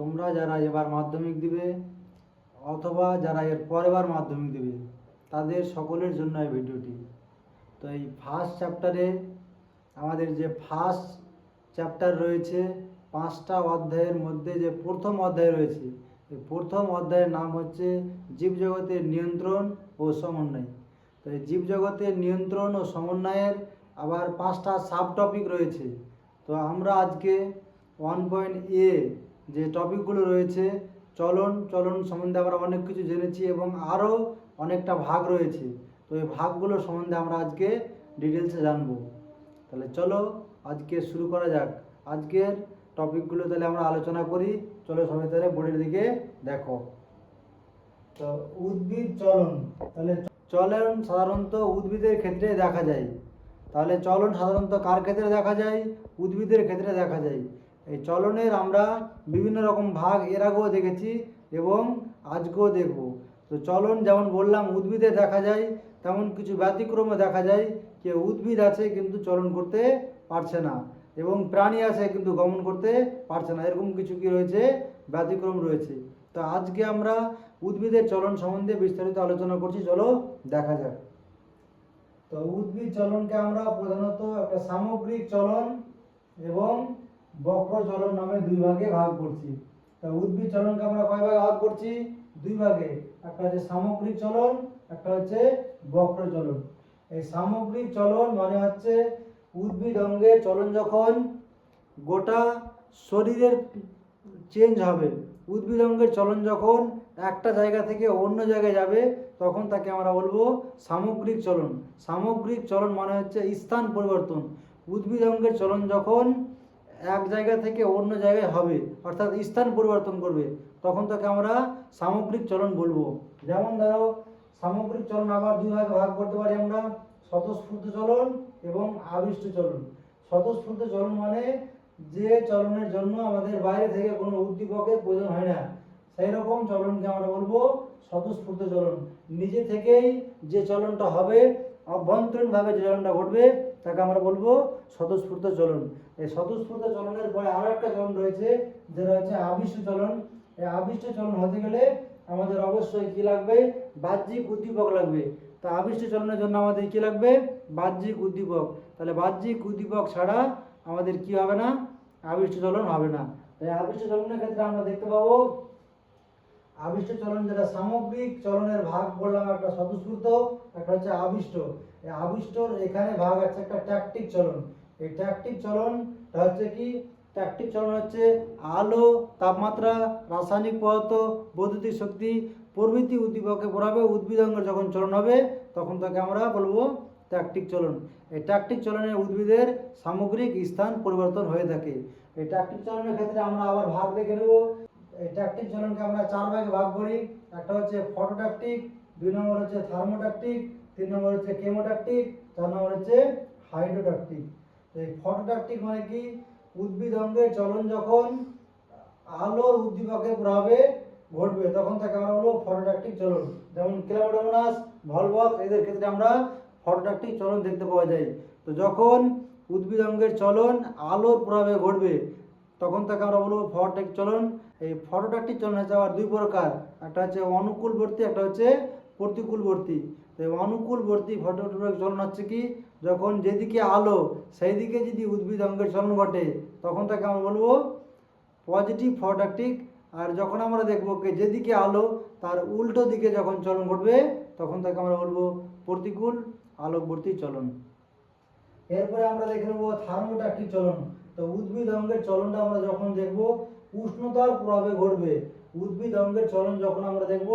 তোমরা যারা এবার মাধ্যমিক দিবে অথবা যারা এর পরের মাধ্যমিক দেবে, তাদের সকলের জন্য এই ভিডিওটি। তো এই ফার্স্ট চ্যাপ্টারে আমাদের যে ফার্স্ট চ্যাপ্টার রয়েছে, পাঁচটা অধ্যায়ের মধ্যে যে প্রথম অধ্যায় রয়েছে, এই প্রথম অধ্যায়ের নাম হচ্ছে জীবজগতের নিয়ন্ত্রণ ও সমন্বয়। তো এই জীবজগতের নিয়ন্ত্রণ ও সমন্বয়ের আবার পাঁচটা সাব টপিক রয়েছে। তো আমরা আজকে ওয়ান পয়েন্ট এ যে টপিকগুলো রয়েছে, চলন চলন সম্বন্ধে আমরা অনেক কিছু জেনেছি এবং আরও অনেকটা ভাগ রয়েছে। তো এই ভাগগুলো সম্বন্ধে আমরা আজকে ডিটেলসে জানব। তাহলে চলো আজকে শুরু করা যাক। আজকের টপিকগুলো তাহলে আমরা আলোচনা করি। চলো সবাই তাহলে বোর্ডের দিকে দেখো। তো উদ্ভিদ, চলন। তাহলে চলন সাধারণত উদ্ভিদের ক্ষেত্রে দেখা যায়। তাহলে চলন সাধারণত কার ক্ষেত্রে দেখা যায়? উদ্ভিদের ক্ষেত্রে দেখা যায়। এই চলনের আমরা বিভিন্ন রকম ভাগ এর আগেও দেখেছি এবং আজকেও দেখব। তো চলন যেমন বললাম, উদ্ভিদে দেখা যায়, তেমন কিছু ব্যতিক্রমে দেখা যায় যে উদ্ভিদ আছে কিন্তু চলন করতে পারছে না এবং প্রাণী আছে কিন্তু গমন করতে পারছে না। এরকম কিছু কি রয়েছে? ব্যতিক্রম রয়েছে। তো আজকে আমরা উদ্ভিদের চলন সম্বন্ধে বিস্তারিত আলোচনা করছি। চলো দেখা যাক। তো উদ্ভিদ চলনকে আমরা প্রধানত একটা সামগ্রিক চলন এবং বক্র চলন নামে দুই ভাগে ভাগ করছি। তা উদ্ভিদ চলনকে আমরা কয় ভাগে ভাগ করছি? দুই ভাগে। একটা হচ্ছে সামগ্রিক চলন, একটা হচ্ছে বক্র চলন এই সামগ্রিক চলন মানে হচ্ছে উদ্ভিদ অঙ্গের চলন যখন গোটা শরীরের চেঞ্জ হবে, উদ্ভিদ অঙ্গের চলন যখন একটা জায়গা থেকে অন্য জায়গায় যাবে, তখন তাকে আমরা বলব সামগ্রিক চলন। সামগ্রিক চলন মানে হচ্ছে স্থান পরিবর্তন। উদ্ভিদ অঙ্গের চলন যখন এক জায়গা থেকে অন্য জায়গায় হবে, অর্থাৎ স্থান পরিবর্তন করবে। তখন তাকে আমরা সামগ্রিক চলন বলব। যেমন ধরো, সামগ্রিক চলন আবার দুই ভাগে ভাগ করতে পারি আমরা, স্বতঃস্ফূর্ত চলন এবং আবিষ্ট চলন। স্বতঃস্ফূর্ত চলন মানে যে চলনের জন্য আমাদের বাইরে থেকে কোনো উদ্দীপকের প্রয়োজন হয় না। সেই রকম চলনকে আমরা বলব স্বতঃস্ফূর্ত চলন। নিজে থেকেই যে চলনটা হবে, অভ্যন্তরীণভাবে যে চলনটা ঘটবে তাকে আমরা বলব স্বতঃস্ফূর্ত চলন এই স্বতঃস্ফূর্ত চলনের পরে আরও একটা চলন রয়েছে, যেটা হচ্ছে আবিষ্ট চলন এই আবিষ্ট চলন হতে গেলে আমাদের অবশ্যই কি লাগবে? বাহ্যিক উদ্দীপক লাগবে। তো আবিষ্ট চলনের জন্য আমাদের কি লাগবে? বাহ্যিক উদ্দীপক। তাহলে বাহ্যিক উদ্দীপক ছাড়া আমাদের কি হবে না? আবিষ্ট চলন হবে না। তাই আবিষ্ট চলনের ক্ষেত্রে আমরা দেখতে পাবো, আবিষ্ট চলন যেটা সামগ্রিক চলনের ভাগ বললাম একটা স্বতঃস্ফূর্ত, একটা হচ্ছে আবিষ্ট। আবিষ্টর এখানে ভাগ আছে একটা ট্যাকটিক চলন। এই ট্যাকটিক চলনটা হচ্ছে কি? ট্যাকটিক চলন হচ্ছে আলো, তাপমাত্রা, রাসায়নিক পদার্থ, বৈদ্যুতিক শক্তি, প্রভৃতি উদ্দীপকে পড়াবে উদ্ভিদ অঙ্গের যখন চলন হবে, তখন তাকে আমরা বলব ট্যাকটিক চলন। এই ট্যাকটিক চলনে উদ্ভিদের সামগ্রিক স্থান পরিবর্তন হয়ে থাকে। এই ট্যাকটিক চলনের ক্ষেত্রে আমরা আবার ভাগ দেখে নেব। এই ট্যাকটিক চলনকে আমরা চার ভাগে ভাগ করি। একটা হচ্ছে ফটোট্যাকটিক, দুই নম্বর হচ্ছে থার্মোট্যাকটিক তিন নম্বর হচ্ছে কেমোট্যাকটিক চার নম্বর হচ্ছে হাইড্রোট্যাকটিক তো এই ফটোট্যাকটিক মানে কি? উদ্ভিদ অঙ্গের চলন যখন আলোর উদ্দীপকের প্রভাবে ঘটবে, তখন তাকে আমরা বলব ফটোট্যাকটিক চলন। যেমন ক্লাউডোমোনাস ভলভক, এদের ক্ষেত্রে আমরা ফটোট্যাকটিক চলন দেখতে পাওয়া যায়। তো যখন উদ্ভিদ অঙ্গের চলন আলোর প্রভাবে ঘটবে, তখন তাকে আমরা বলব ফটোট্যাকটিক চলন। এই ফটোট্যাকটিক চলন হচ্ছে আবার দুই প্রকার, একটা হচ্ছে অনুকূলবর্তী, একটা হচ্ছে প্রতিকূলবর্তী। তো অনুকূলবর্তী ফটোট্যাকটিক চলন হচ্ছে কি, যখন যেদিকে আলো সেই দিকে যদি উদ্ভিদ অঙ্গের চলন ঘটে, তখন তাকে আমরা বলব পজিটিভ ফটোট্যাকটিক আর যখন আমরা দেখব যেদিকে আলো, তার উল্টো দিকে যখন চলন ঘটবে, তখন তাকে আমরা বলব প্রতিকূল আলোকবর্তী চলন। এরপরে আমরা দেখে নেব থার্মোট্যাকটিক চলন। তো উদ্ভিদ অঙ্গের চলনটা আমরা যখন দেখব, উষ্ণতার প্রভাবে ঘটবে। উদ্ভিদ অঙ্গের চলন যখন আমরা দেখব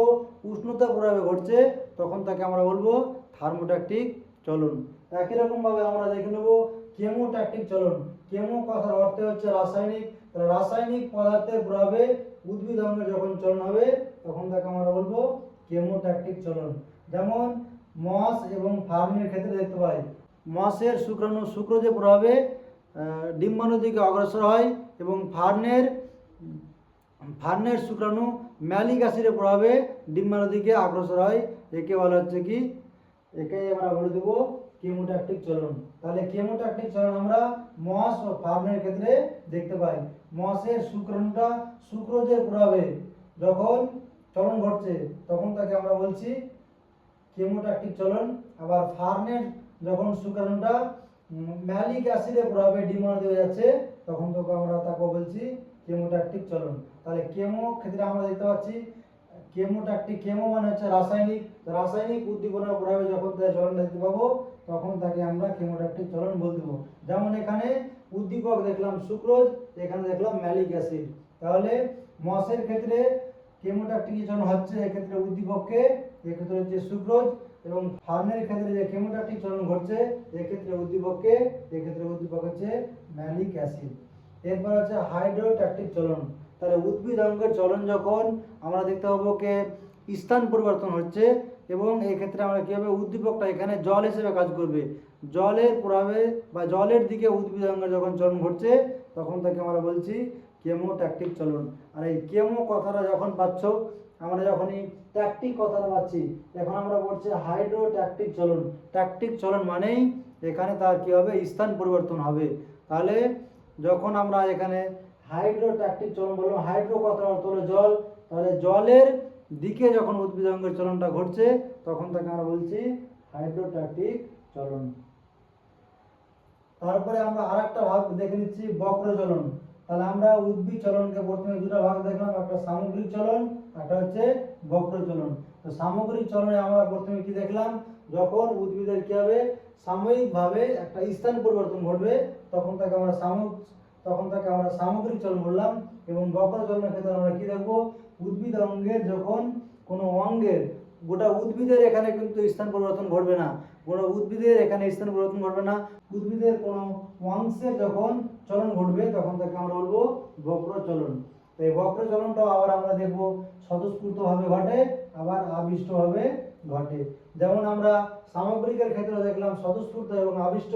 উষ্ণতার প্রভাবে ঘটছে তখন তাকে আমরা বলব থার্মোট্যাকটিক চলন। একই রকমভাবে আমরা দেখে নেব কেমোট্যাকটিক চলন। কেমো কথার অর্থে হচ্ছে রাসায়নিক। তাহলে রাসায়নিক পদার্থের প্রভাবে উদ্ভিদ অঙ্গের যখন চলন হবে তখন তাকে আমরা বলব কেমোট্যাকটিক চলন। যেমন মস এবং ফার্মের ক্ষেত্রে দেখতে পাই মসের শুক্রাণু শুক্রজের প্রভাবে আহ, ডিম্বাণুর দিকে অগ্রসর হয় এবং ফার্নের ফার্নের শুক্রাণু ম্যালিক অ্যাসিডের প্রভাবে ডিম্বাণুর দিকে অগ্রসর হয়। একে বলা হচ্ছে কি? একে আমরা বলে দেবো কেমোট্যাকটিক চলন। তাহলে কেমোট্যাকটিক চলন আমরা মস ও ফার্মের ক্ষেত্রে দেখতে পাই। মসের শুক্রাণুটা শুক্রজের প্রভাবে যখন চলন ঘটছে, তখন তাকে আমরা বলছি কেমোট্যাকটিক চলন। আবার ফার্নের যখন শুক্রাণুটা ম্যালিক অ্যাসিডের প্রভাবে ডিমোনাইজ হয়ে যাচ্ছে, তখন তোকে আমরা তাকে বলছি কেমোট্যাকটিক চলন। তাহলে কেমো ক্ষেত্রে আমরা দেখতে পাচ্ছি কেমোট্যাকটিক কেমো মানে হচ্ছে রাসায়নিক। রাসায়নিক উদ্দীপনার প্রভাবে যখন তার চলন দেখতে পাবো, তখন তাকে আমরা কেমোট্যাকটিক চলন বলতে পারব যেমন এখানে উদ্দীপক দেখলাম সুক্রোজ, এখানে দেখলাম ম্যালিক অ্যাসিড। তাহলে মসের ক্ষেত্রে কেমোট্যাকটিক চলন হচ্ছে এক্ষেত্রে উদ্দীপককে, এক্ষেত্রে হচ্ছে সুক্রোজ এবং ফার্মের ক্ষেত্রে যে কেমোট্যাকটিক চলন ঘটছে, এক্ষেত্রে উদ্দীপককে, এক্ষেত্রে উদ্দীপক হচ্ছে ম্যালিক অ্যাসিড। এরপর হচ্ছে হাইড্রোট্যাকটিক চলন। তাহলে উদ্ভিদ অঙ্গের চলন যখন আমরা দেখতে পাবো কে স্থান পরিবর্তন হচ্ছে এবং এই ক্ষেত্রে আমরা কী হবে? উদ্দীপকটা এখানে জল হিসেবে কাজ করবে। জলের প্রভাবে বা জলের দিকে উদ্ভিদ অঙ্গের যখন চলন ঘটছে, তখন তাকে আমরা বলছি কেমোট্যাকটিক চলন। আর এই কেমো কথাটা যখন পাচ্ছ, আমরা যখন এই ট্যাকটিক কথাটা পাচ্ছি, এখন আমরা বলছি হাইড্রোট্যাকটিক চলন। ট্যাকটিক চলন মানেই এখানে তার কী হবে? স্থান পরিবর্তন হবে। তাহলে যখন আমরা এখানে হাইড্রো হাইড্রোট্যাকটিক চলন বললাম, হাইড্রো কথার অর্থ হলো জল। তাহলে জলের দিকে যখন উদ্ভিদ অঙ্গের চলনটা ঘটছে, তখন তাকে আমরা বলছি হাইড্রোট্যাকটিক চলন। তারপরে আমরা আরেকটা ভাগ দেখে নিচ্ছি বক্র চলন। তাহলে আমরা উদ্ভিদ চলনকে প্রথমে দুটো ভাগ দেখলাম, একটা সামগ্রিক চলন, একটা হচ্ছে বক্র চলন। তো সামগ্রিক চলনে আমরা প্রথমে কি দেখলাম? যখন উদ্ভিদের কি হবে? সাময়িকভাবে একটা স্থান পরিবর্তন ঘটবে তখন তাকে আমরা সামগ তখন তাকে আমরা সামগ্রিক চলন বললাম এবং বক্র চলনের ক্ষেত্রে আমরা কি দেখব? উদ্ভিদ অঙ্গের যখন কোনো অঙ্গের গোটা উদ্ভিদের এখানে কিন্তু স্থান পরিবর্তন ঘটবে না। গোটা উদ্ভিদের এখানে স্থান পরিবর্তন ঘটবে না। উদ্ভিদের কোনো অংশে যখন চলন ঘটবে, তখন তাকে আমরা বলব বক্র চলন। তো এই বক্র চলনটাও আবার আমরা দেখব স্বতঃস্ফূর্তভাবে ঘটে, আবার আবিষ্টভাবে ঘটে। যেমন আমরা সামগ্রিকের ক্ষেত্রে দেখলাম স্বতঃস্ফূর্ত এবং আবিষ্ট।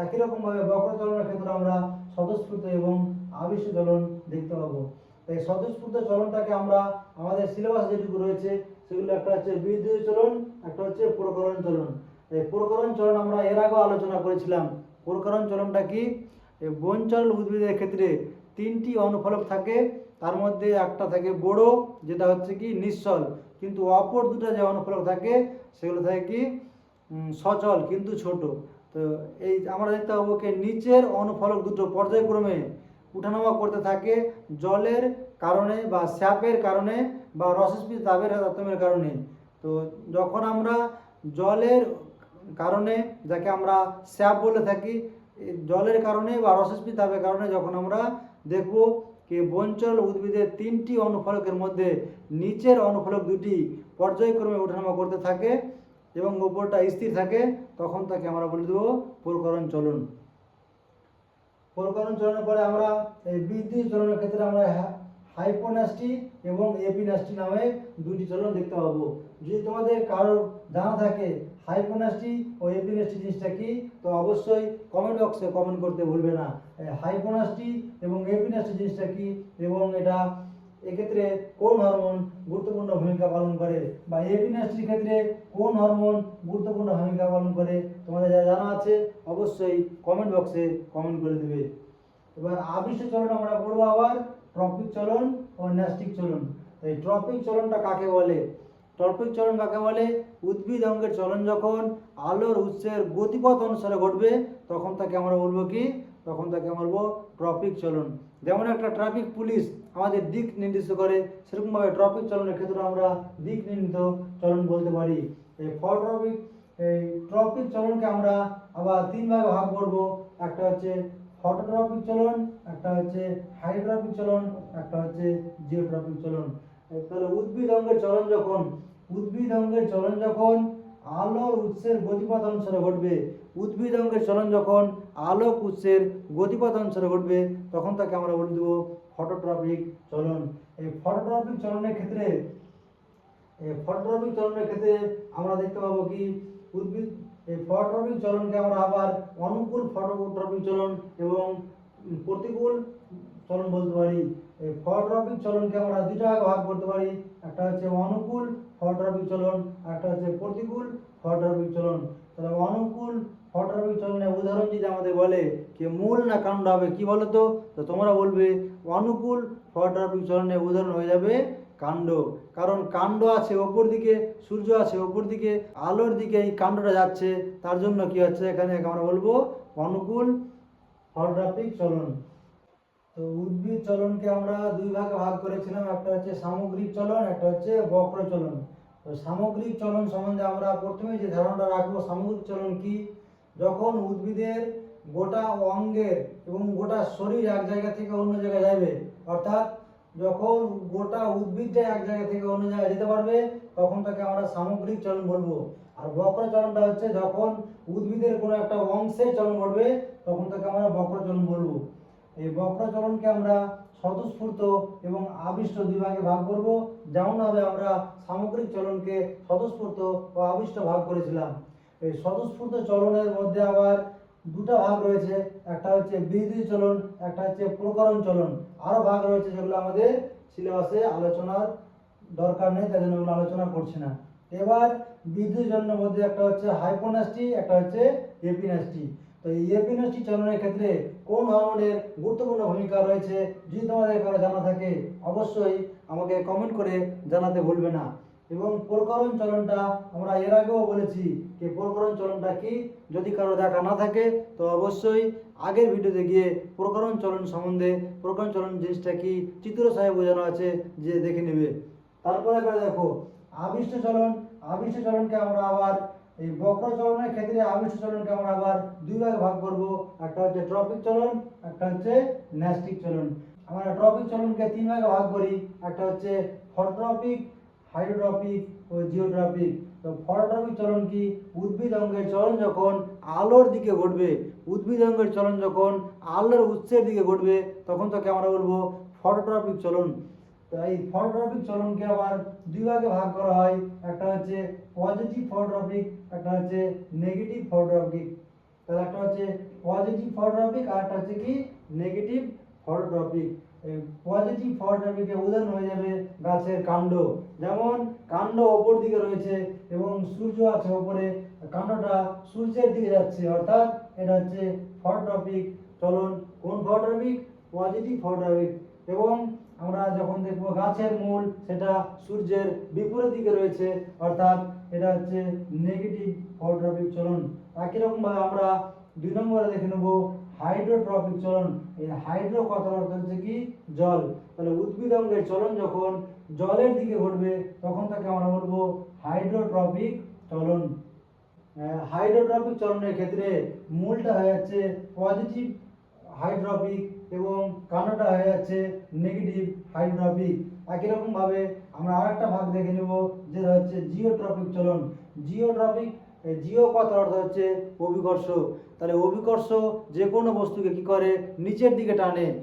একই রকমভাবে বক্র চলনের ক্ষেত্রে আমরা স্বতঃস্ফূর্ত এবং আবিষ্ট চলন দেখতে পাবো। তাই স্বতঃস্ফূর্ত চলনটাকে আমরা আমাদের সিলেবাস যেটুকু রয়েছে, সেগুলো একটা হচ্ছে বিদ্যুৎ চলন, একটা হচ্ছে প্রকরণ চলন। এই প্রকরণ চলন আমরা এর আগেও আলোচনা করেছিলাম। প্রকরণ চলনটা কি? বনচল উদ্ভিদের ক্ষেত্রে তিনটি অনুফলক থাকে, তার মধ্যে একটা থাকে বড়, যেটা হচ্ছে কি নিশ্চল কিন্তু অপর দুটো যে অনুফলক থাকে, সেগুলো থাকে কি? সচল, কিন্তু ছোট। তো এই আমরা দেখতে পাবো কি নিচের অনুফলক দুটো পর্যায়ক্রমে উঠানামা করতে থাকে। জলের কারণে বা স্যাপের কারণে বা রসস্পি তাপের তারতম্যের কারণে। তো যখন আমরা জলের কারণে, যাকে আমরা স্যাপ বলে থাকি জলের কারণে বা রসস্পি তাপের কারণে যখন আমরা দেখব কি বঞ্চল উদ্ভিদের তিনটি অনুফলকের মধ্যে নিচের অনুফলক দুটি পর্যায়ক্রমে ওঠানামা করতে থাকে এবং ওপরটা স্থির থাকে, তখন তাকে আমরা বলে দেবো প্রকরণ চলন। প্রকরণ চলনের পরে আমরা এই বৃদ্ধি চলনের ক্ষেত্রে আমরা হাইপোনাস্টি এবং এপিনাস্টি নামে দুটি চলন দেখতে পাবো। যদি তোমাদের কারোর জানা থাকে হাইপোনাস্টি ও এপিনাস্টি জিনিসটা কি, তো অবশ্যই কমেন্ট বক্সে কমেন্ট করতে ভুলবে না। হাইপোনাস্টি এবং এপিনাস্টি জিনিসটা কি, এবং এটা এক্ষেত্রে কোন হরমোন গুরুত্বপূর্ণ ভূমিকা পালন করে? বা এপিনাস্টির ক্ষেত্রে কোন হরমোন গুরুত্বপূর্ণ ভূমিকা পালন করে? তোমাদের যা জানা আছে, অবশ্যই কমেন্ট বক্সে কমেন্ট করে দেবে। এবার আবিষ্ট চলন আমরা পড়ব আবার ট্রপিক চলন ও ন্যাস্টিক চলন। এই ট্রপিক চলনটা কাকে বলে? ট্রপিক চলন কাকে বলে? উদ্ভিদ অঙ্গের চলন যখন আলোর উৎসের গতিপথ অনুসারে ঘটবে, তখন তাকে আমরা বলব কি? তখন তাকে আমরা বলব ট্রপিক চলন। যেমন একটা ট্রাফিক পুলিশ আমাদের দিক নির্দিষ্ট করে, সেরকমভাবে ট্রপিক চলনের ক্ষেত্রে আমরা দিক নির্ণিত চলন বলতে পারি। এই ফর ট্রপিক এই ট্রপিক চলনকে আমরা আবার তিন ভাগে ভাগ করব। একটা হচ্ছে ফটোট্রপিক চলন, একটা হচ্ছে হাইড্রোট্রপিক চলন, একটা হচ্ছে জিওট্রপিক চলন। তাহলে উদ্ভিদ অঙ্গের চলন যখন, উদ্ভিদ অঙ্গের চলন যখন আলোর উৎসের গতিপথ অনুসারে ঘটবে উদ্ভিদ অঙ্গের চলন যখন আলোক উৎসের গতিপথ অনুসারে ঘটবে, তখন তাকে আমরা বলে দেবো ফটোট্রপিক চলন। এই ফটোট্রপিক চলনের ক্ষেত্রে, এই ফটোট্রপিক চলনের ক্ষেত্রে আমরা দেখতে পাবো কি? উদ্ভিদ, এই ফটোট্রপিক চলনকে আমরা আবার অনুকূল ফটোট্রপিক চলন এবং প্রতিকূল চলন বলতে পারি। এই ফটোট্রপিক চলনকে আমরা দুইটা ভাগে করতে পারি। একটা হচ্ছে অনুকূল ফটোট্রপিক চলন, আর একটা হচ্ছে প্রতিকূল ফটোগ্রাফিক চলন। তাহলে অনুকূল ফটোগ্রাফিক চলনের উদাহরণ যদি আমাদের বলে যে মূল না কাণ্ড হবে, কি বলো তো তো তোমরা বলবে, অনুকূল ফটোগ্রাফিক চলনের উদাহরণ হয়ে যাবে কাণ্ড। কারণ কাণ্ড আছে ওপর দিকে, সূর্য আছে ওপর দিকে, আলোর দিকে এই কাণ্ডটা যাচ্ছে, তার জন্য কি হচ্ছে? এখানে আমরা বলব অনুকূল ফটোগ্রাফিক চলন তো উদ্ভিদ চলনকে আমরা দুই ভাগে ভাগ করেছিলাম, একটা হচ্ছে সামগ্রিক চলন, একটা হচ্ছে বক্র চলন। তো সামগ্রিক চলন সম্বন্ধে আমরা প্রথমে যে ধারণাটা রাখব, সামগ্রিক চলন কি? যখন উদ্ভিদের গোটা অঙ্গের এবং গোটা শরীর এক জায়গা থেকে অন্য জায়গায় যাবে অর্থাৎ যখন গোটা উদ্ভিদটা এক জায়গা থেকে অন্য জায়গায় যেতে পারবে, তখন তাকে আমরা সামগ্রিক চলন বলব। আর বক্র চলনটা হচ্ছে যখন উদ্ভিদের কোনো একটা অংশের চলন ঘটবে, তখন তাকে আমরা বক্র চলন বলব। এই বক্র চলনকে আমরা স্বতঃস্ফূর্ত এবং আবিষ্ট দুই ভাগে ভাগ করব। যেমনভাবে আমরা সামগ্রিক চলনকে স্বতঃস্ফূর্ত ও আবিষ্ট ভাগ করেছিলাম। এই স্বতঃস্ফূর্ত চলনের মধ্যে আবার দুটো ভাগ রয়েছে। একটা হচ্ছে বিরোধী চলন, একটা হচ্ছে প্রকরণ চলন। আরও ভাগ রয়েছে যেগুলো আমাদের সিলেবাসে আলোচনার দরকার নেই, তাই জন্য ওগুলো আলোচনা করছি না। এবার বিদ্যুৎ চলনের মধ্যে একটা হচ্ছে হাইপোনাস্টি একটা হচ্ছে এপিনাস্টি তো এই এপিনাস্টি চলনের ক্ষেত্রে কোন হরমোনের গুরুত্বপূর্ণ ভূমিকা রয়েছে, যদি তোমাদের কারও জানা থাকে, অবশ্যই আমাকে কমেন্ট করে জানাতে ভুলবে না। এবং প্রকরণ চলনটা আমরা এর আগেও বলেছি যে প্রকরণ চলনটা কি? যদি কারও দেখা না থাকে, তো অবশ্যই আগের ভিডিওতে গিয়ে প্রকরণ চলন সম্বন্ধে, প্রকরণ চলন জিনিসটা কি? চিত্র সাহেব বোঝানো আছে, যে দেখে নেবে। তারপরে এবার দেখো, আবিষ্ট চলন, আবিষ্ট চলনকে আমরা আবার এই বক্র চলনের ক্ষেত্রে আবিষ্ট চলনকে আমরা আবার দুই ভাগে ভাগ করব। একটা হচ্ছে ট্রপিক চলন, একটা হচ্ছে ন্যাস্টিক চলন। আমরা ট্রপিক চলনকে তিন ভাগে ভাগ করি। একটা হচ্ছে ফটোট্রপিক হাইড্রোট্রপিক ও জিওট্রপিক তো ফটোট্রপিক চলন কি? উদ্ভিদ অঙ্গের চলন যখন আলোর দিকে ঘটবে, উদ্ভিদ অঙ্গের চলন যখন আলোর উৎসের দিকে ঘটবে, তখন তাকে আমরা বলব ফটোট্রপিক চলন। তো এই ফটোট্রপিক চলনকে আবার দুই ভাগে ভাগ করা হয়। একটা হচ্ছে পজিটিভ ফটোট্রপিক একটা হচ্ছে নেগেটিভ ফটোট্রপিক তাহলে একটা হচ্ছে পজিটিভ ফটোট্রপিক আর একটা হচ্ছে কি? নেগেটিভ ফটোট্রপিক পজিটিভ ফটোট্রপিকের উদাহরণ হয়ে যাবে গাছের কাণ্ড। যেমন কাণ্ড ওপর দিকে রয়েছে এবং সূর্য আছে ওপরে, কাণ্ডটা সূর্যের দিকে যাচ্ছে। অর্থাৎ এটা হচ্ছে ফটোট্রপিক চলন, কোন ফটোট্রপিক পজিটিভ ফটোট্রপিক এবং আমরা যখন দেখব গাছের মূল, সেটা সূর্যের বিপরীত দিকে রয়েছে, অর্থাৎ এটা হচ্ছে নেগেটিভ ফটোট্রপিক চলন, একই রকমভাবে আমরা দুই নম্বরে দেখে নেব। হাইড্রোট্রপিক চলন। এই হাইড্রো কথার অর্থ হচ্ছে কি? জল। তাহলে উদ্ভিদ অঙ্গের চলন যখন জলের দিকে ঘটবে, তখন তাকে আমরা বলব হাইড্রোট্রপিক চলন। হাইড্রোট্রপিক চলনের ক্ষেত্রে মূলটা হয়ে যাচ্ছে পজিটিভ হাইড্রোপিক এবং কান্ডটা হয়ে যাচ্ছে নেগেটিভ হাইড্রোপিক একই রকম ভাবে আমরা আরেকটা ভাগ দেখে নেব, যেটা হচ্ছে জিওট্রপিক চলন। জিওট্রপিক জিও কথার অর্থ হচ্ছে? অভিকর্ষ। তাহলে অভিকর্ষ যে কোনো বস্তুকে কি করে? নিচের দিকে টানে।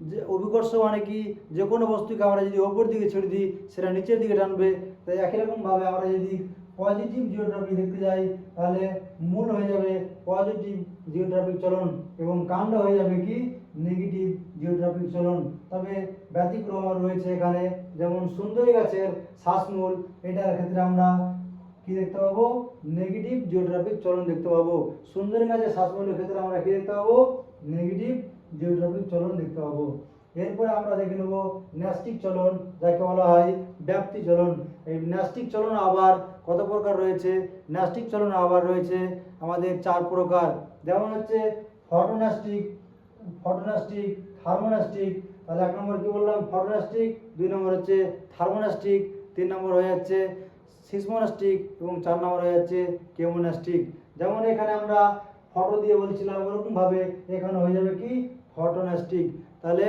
যে অভিকর্ষ মানে কি? যে কোনো বস্তুকে আমরা যদি ওপর দিকে ছেড়ে দিই, সেটা নিচের দিকে টানবে। তাই একই রকমভাবে আমরা যদি পজিটিভ জিওট্রপিক দেখতে যাই, তাহলে মূল হয়ে যাবে পজিটিভ জিওট্রপিক চলন এবং কাণ্ড হয়ে যাবে কি? নেগেটিভ জিওট্রপিক চলন। তবে ব্যতিক্রম রয়েছে এখানে। যেমন সুন্দরী গাছের শ্বাসমূল, এটার ক্ষেত্রে আমরা কি দেখতে পাবো? নেগেটিভ জিওট্রপিক চলন দেখতে পাবো। সুন্দরী গাছের শ্বাসমূলের ক্ষেত্রে আমরা কি দেখতে পাবো? নেগেটিভ জিওট্রপিক চলন দেখতে পাবো। এরপরে আমরা দেখে নেব ন্যাস্টিক চলন, যাকে বলা হয় ব্যাপ্তি চলন। এই ন্যাস্টিক চলন আবার কত প্রকার রয়েছে? ন্যাস্টিক চলন আবার রয়েছে আমাদের চার প্রকার। যেমন হচ্ছে ফটোনাস্টিক ফটোনাস্টিক থার্মোনাস্টিক তাহলে এক নম্বর কি বললাম? ফটোনাস্টিক দুই নম্বর হচ্ছে থার্মোনাস্টিক তিন নম্বর হয়ে যাচ্ছে সিসমোনাস্টিক এবং চার নম্বর হয়ে যাচ্ছে কেমোনাস্টিক যেমন এখানে আমরা ফটো দিয়ে বলছিলাম, ওরকমভাবে এখানে হয়ে যাবে কি? ফটোনাস্টিক তাহলে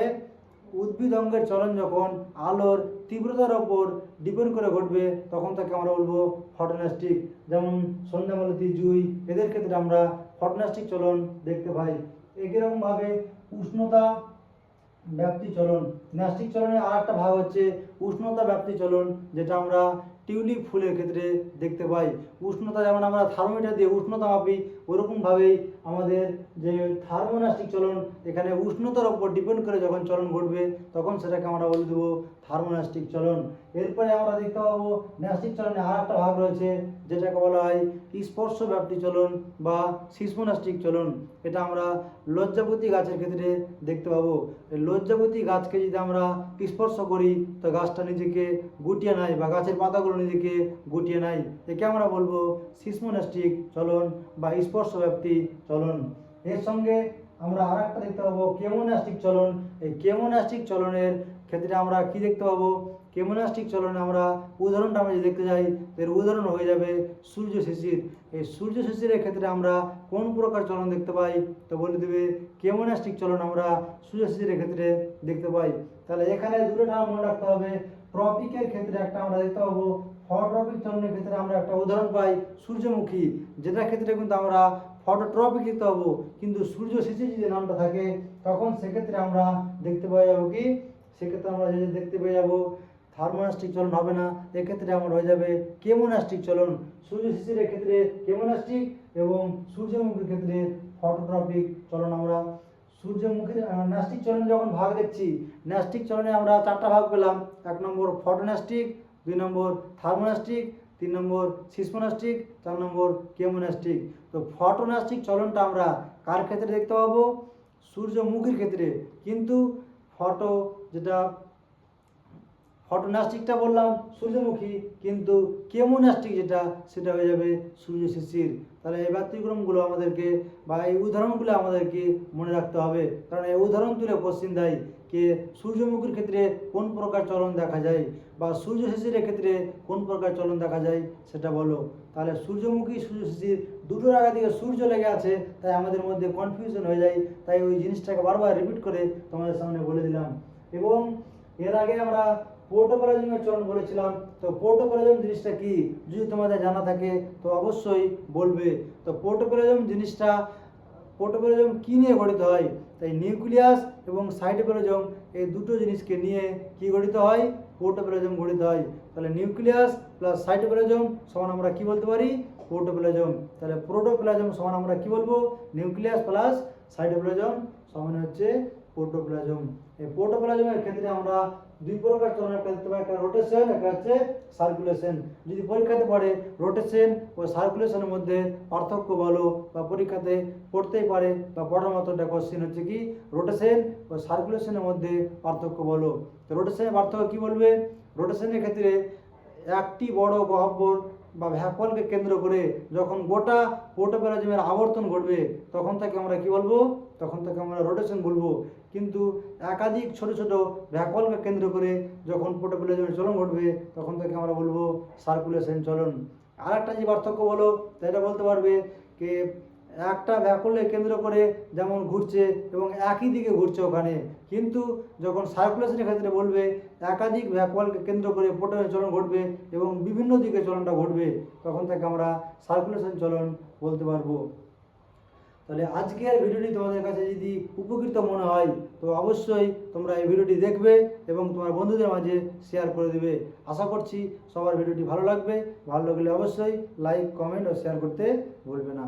উদ্ভিদ অঙ্গের চলন যখন আলোর তীব্রতার ওপর ডিপেন্ড করে ঘটবে, তখন তাকে আমরা বলব ফটোনাস্টিক যেমন সন্ধ্যামালতি, জুই, এদের ক্ষেত্রে আমরা ফটোনাস্টিক চলন দেখতে পাই। একই রকমভাবে উষ্ণতা ব্যাপ্তি চলন। ন্যাস্টিক চলনের আর একটা ভাগ হচ্ছে উষ্ণতা ব্যাপ্তি চলন, যেটা আমরা টিউলিপ ফুলের ক্ষেত্রে দেখতে পাই। উষ্ণতা যেমন আমরা থার্মোমিটার দিয়ে উষ্ণতা মাপি ওরকমভাবেই আমাদের যে থার্মোনাস্টিক চলন এখানে উষ্ণতার উপর ডিপেন্ড করে যখন চলন ঘটবে, তখন সেটাকে আমরা বলে দেবো থার্মোনাস্টিক চলন। এরপরে আমরা দেখতে পাবো ন্যাস্টিক চলনে আর একটা ভাগ রয়েছে, যেটাকে বলা হয় স্পর্শ ব্যাপ্তি চলন বা সিসমোনাস্টিক চলন। এটা আমরা লজ্জাপতি গাছের ক্ষেত্রে দেখতে পাবো। লজ্জাপতি গাছকে যদি আমরা স্পর্শ করি, তো গাছটা নিজেকে গুটিয়ে নেয় বা গাছের পাতাগুলো নিজেকে গুটিয়ে নেয়। একে আমরা বলব সিসমোনাস্টিক চলন বা স্পর্শ ব্যাপ্তি চলন। এর সঙ্গে আমরা আর একটা দেখতে পাবো, কেমোনাস্টিক চলন। এই কেমোনাস্টিক চলনের ক্ষেত্রে আমরা কি দেখতে পাবো? কেমোনাস্টিক চলনে আমরা উদাহরণটা আমরা যদি দেখতে যাই, এর উদাহরণ হয়ে যাবে সূর্য শিশির এই সূর্য শিশিরের ক্ষেত্রে আমরা কোন প্রকার চলন দেখতে পাই? তো বলে দেবে, কেমোনাস্টিক চলন আমরা সূর্য শিশিরের ক্ষেত্রে দেখতে পাই। তাহলে এখানে দুটো টার্ম মনে রাখতে হবে। ট্রপিকের ক্ষেত্রে একটা আমরা দেখতে পাবো, ফটোট্রপিক চলনের ক্ষেত্রে আমরা একটা উদাহরণ পাই সূর্যমুখী, যেটার ক্ষেত্রে কিন্তু আমরা ফটোট্রপিক লিখতে পাবো, কিন্তু সূর্য শিশির যদি নামটা থাকে, তখন সেক্ষেত্রে আমরা দেখতে পাওয়া যাব কি? সেক্ষেত্রে আমরা যদি দেখতে পেয়ে যাব থার্মোনাস্টিক চলন হবে না, এক্ষেত্রে আমার হয়ে যাবে কেমোনাস্টিক চলন। সূর্য শিশিরের ক্ষেত্রে কেমোনাস্টিক এবং সূর্যমুখীর ক্ষেত্রে ফটোট্রপিক চলন আমরা সূর্যমুখী ন্যাস্টিক চলন যখন ভাগ দেখছি ন্যাস্টিক চলনে আমরা চারটা ভাগ পেলাম। এক নম্বর ফটোন্যাস্টিক দুই নম্বর থার্মোনাস্টিক তিন নম্বর সিসমোনাস্টিক চার নম্বর কেমোনাস্টিক তো ফটোনাস্টিক চলনটা আমরা কার ক্ষেত্রে দেখতে পাবো? সূর্যমুখীর ক্ষেত্রে। কিন্তু ফটো যেটা ফটোনাস্টিকটা বললাম সূর্যমুখী, কিন্তু কেমোনাস্টিক যেটা, সেটা হয়ে যাবে সূর্য শিশির তাহলে এই ব্যতিক্রমগুলো আমাদেরকে বা এই উদাহরণগুলো আমাদেরকে মনে রাখতে হবে। কারণ এই উদাহরণ তুলে কোশ্চিন দেয় কে সূর্যমুখীর ক্ষেত্রে কোন প্রকার চলন দেখা যায় বা সূর্য শিশিরের ক্ষেত্রে কোন প্রকার চলন দেখা যায় সেটা বলো। তাহলে সূর্যমুখী সূর্য শিশির দুটোর আগে দিকে সূর্য লেগে আছে, তাই আমাদের মধ্যে কনফিউশন হয়ে যায়। তাই ওই জিনিসটাকে বারবার রিপিট করে তোমাদের সামনে বলে দিলাম। এবং এর আগে আমরা পোর্টোপ্লাজমের চলন বলেছিলাম। তো পোর্টোপ্লাজম জিনিসটা কি? যদি তোমাদের জানা থাকে, তো অবশ্যই বলবে। তো পোর্টোপ্লাজম জিনিসটা পোর্টোপ্লাজম কী নিয়ে গঠিত হয়? তাই নিউক্লিয়াস এবং সাইটোপ্লাজম এই দুটো জিনিসকে নিয়ে কি গঠিত হয়? পোর্টোপ্লাজম গঠিত হয়। তাহলে নিউক্লিয়াস প্লাস সাইটোপ্লাজম সমান আমরা কি বলতে পারি? পোর্টোপ্লাজম তাহলে প্রোটোপ্লাজম সমান আমরা কি বলব? নিউক্লিয়াস প্লাস সাইটোপ্লাজম সমান হচ্ছে প্রোটোপ্লাজম এই প্রোটোপ্লাজমের ক্ষেত্রে আমরা দুই প্রকার চলন একটা দেখতে পাই একটা রোটেশন একটা হচ্ছে সার্কুলেশন যদি পরীক্ষাতে পড়ে রোটেশন ও সার্কুলেশনের মধ্যে পার্থক্য বলো বা পরীক্ষাতে পড়তেই পারে বা পড়ার মতো একটা কোশ্চেন হচ্ছে কি? রোটেশন ও সার্কুলেশনের মধ্যে পার্থক্য বলো। তো রোটেশনের পার্থক্য কি বলবে? রোটেশনের ক্ষেত্রে একটি বড় গহ্বর বা ভ্যাকলকে কেন্দ্র করে যখন গোটা প্রোটোপ্লাজমের আবর্তন ঘটবে, তখন তাকে আমরা কি বলব? তখন তাকে আমরা রোটেশন বলব। কিন্তু একাধিক ছোট ছোট ভ্যাকলকে কেন্দ্র করে যখন প্রোটোপ্লাজমের চলন ঘটবে, তখন তাকে আমরা বলব সার্কুলেশন চলন। আর একটা যে পার্থক্য বলো এটা বলতে পারবে যে একটা ভ্যাকুলে কেন্দ্র করে যেমন ঘুরছে এবং একই দিকে ঘুরছে ওখানে, কিন্তু যখন সার্কুলেশনের ক্ষেত্রে বলবে, একাধিক ভ্যাকুয়ালকে কেন্দ্র করে প্রোটনের চলন ঘটবে এবং বিভিন্ন দিকে চলনটা ঘটবে, তখন তাকে আমরা সার্কুলেশন চলন বলতে পারব। তাহলে আজকের ভিডিওটি তোমাদের কাছে যদি উপকৃত মনে হয়, তো অবশ্যই তোমরা এই ভিডিওটি দেখবে এবং তোমার বন্ধুদের মাঝে শেয়ার করে দেবে। আশা করছি সবার ভিডিওটি ভালো লাগবে। ভালো লাগলে অবশ্যই লাইক কমেন্ট ও শেয়ার করতে ভুলবে না।